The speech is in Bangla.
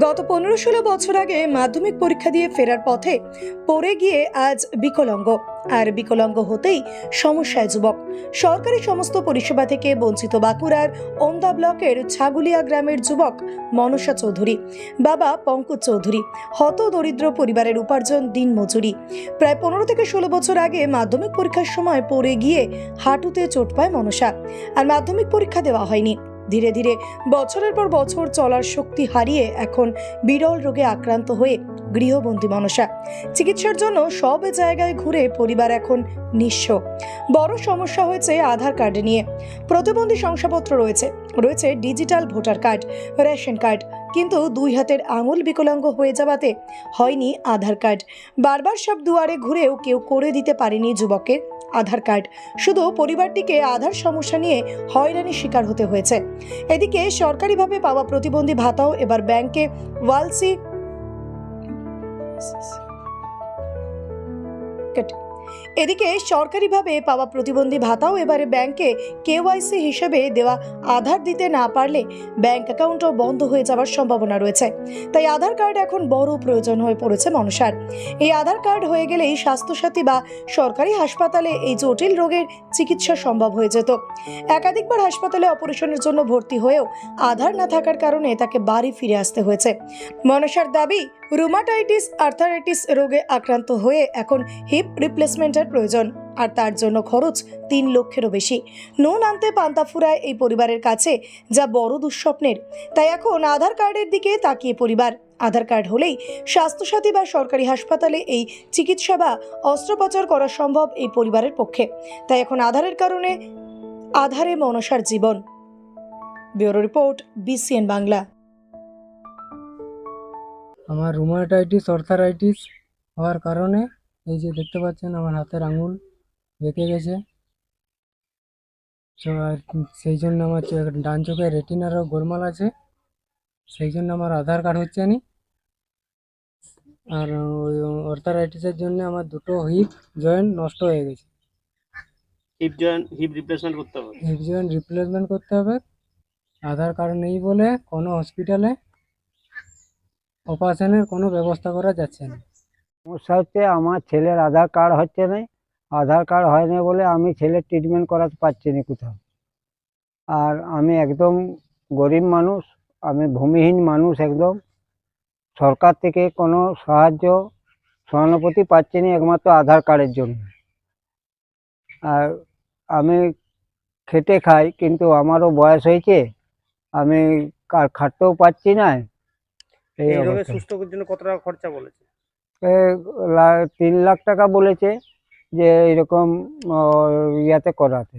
গত পনেরো ষোলো বছর আগে মাধ্যমিক পরীক্ষা দিয়ে ফেরার পথে পড়ে গিয়ে আজ বিকলাঙ্গ। আর বিকলাঙ্গ হতেই সমস্যায় যুবক। সরকারি সমস্ত পরিষেবা থেকে বঞ্চিত বাঁকুড়ার ওন্দা ব্লকের ছাগুলিয়া গ্রামের যুবক মনসা চৌধুরী, বাবা পঙ্কজ চৌধুরী, হত দরিদ্র পরিবারের উপার্জন দিন মজুরি প্রায় পনেরো থেকে ষোলো বছর আগে মাধ্যমিক পরীক্ষার সময় পড়ে গিয়ে হাঁটুতে চোট পায় মনসা। আর মাধ্যমিক পরীক্ষা দেওয়া হয়নি। ধীরে ধীরে বছরের পর বছর চলার শক্তি হারিয়ে এখন বিরল রোগে আক্রান্ত হয়ে গৃহবন্দী মনসা চিকিৎসার জন্য সব জায়গায় ঘুরে পরিবার এখন নিঃস্ব। বড় সমস্যা হয়েছে আধার কার্ড নিয়ে। প্রতিবন্ধী শংসাপত্র রয়েছে। রয়েছে digital voter card, ration card. কিন্তু দুই হাতের আঙুল বিকলাঙ্গ হয়ে যাওয়াতে হয়নি আধার কার্ড। বারবার সব দুয়ারে ঘুরেও কেউ করে দিতে পারেনি যুবকের আধার কার্ড। শুধু পরিবারটিকে আধার সমস্যা নিয়ে হয়রানির শিকার হতে হয়েছে। এদিকে সরকারিভাবে পাওয়া প্রতিবন্ধী ভাতাও এবার ব্যাংকে ওয়ালসি এদিকে সরকারিভাবে পাওয়া প্রতিবন্ধী ভাতাও এবারে ব্যাংকে কেওয়াইসি হিসেবে দেওয়া আধার দিতে না পারলে ব্যাংক অ্যাকাউন্টও বন্ধ হয়ে যাওয়ার সম্ভাবনা রয়েছে। তাই আধার কার্ড এখন বড় প্রয়োজন হয়ে পড়েছে মনসার। এই আধার কার্ড হয়ে গেলেই স্বাস্থ্যসাথী বা সরকারি হাসপাতালে এই জটিল রোগের চিকিৎসা সম্ভব হয়ে যেত। একাধিকবার হাসপাতালে অপারেশনের জন্য ভর্তি হয়েও আধার না থাকার কারণে তাকে বাড়ি ফিরে আসতে হয়েছে। মনসার দাবি রুমাটাইটিস আর্থারাইটিস রোগে আক্রান্ত হয়ে এখন হিপ রিপ্লেসমেন্টের প্রয়োজন। আর তার জন্য খরচ তিন লক্ষেরও বেশি। নুন আনতে পান্তা ফুরায় এই পরিবারের কাছে, যা বড় দুঃস্বপ্নের। তাই এখন আধার কার্ডের দিকে তাকিয়ে পরিবার। আধার কার্ড হলেই স্বাস্থ্যসাথী বা সরকারি হাসপাতালে এই চিকিৎসা বা অস্ত্রোপচার করা সম্ভব এই পরিবারের পক্ষে। তাই এখন আধারের কারণে, আধারে মনসার জীবন। Bureau report, BCN Bangla. আমার রুমাটাইটিস অর্থারাইটিস হওয়ার কারণে এই যে দেখতে পাচ্ছেন আমার হাতের আঙুল বেঁকে গেছে। আর সেই জন্য আমার ডান চোখে রেটিনারও গোলমাল আছে। সেই জন্য আমার আধার কার্ড হচ্ছে না। আর ওই অর্থারাইটিসের জন্য আমার দুটো হিপ জয়েন্ট নষ্ট হয়ে গেছে। হিপ জয়েন্ট হিপ রিপ্লেসমেন্ট করতে হবে। হিপ জয়েন্ট রিপ্লেসমেন্ট করতে হবে। আধার কার্ড নেই বলে কোনো হসপিটালে অপারেশনের কোনো ব্যবস্থা করা যাচ্ছে না। সমস্যা হচ্ছে আমার ছেলের আধার কার্ড হচ্ছে না। আধার কার্ড হয় না বলে আমি ছেলের ট্রিটমেন্ট করাতে পারছি না কোথাও। আর আমি একদম গরিব মানুষ, আমি ভূমিহীন মানুষ একদম। সরকার থেকে কোনো সাহায্য, সহানুভূতি পাচ্ছি না একমাত্র আধার কার্ডের জন্য। আর আমি খেটে খাই, কিন্তু আমারও বয়স হয়েছে, আমি কার খাটতেও পাচ্ছি না। এই রোগে সুস্থ জন্য কত টাকা খরচা বলেছে? তিন লাখ টাকা বলেছে যে এরকম ইয়াতে করাতে।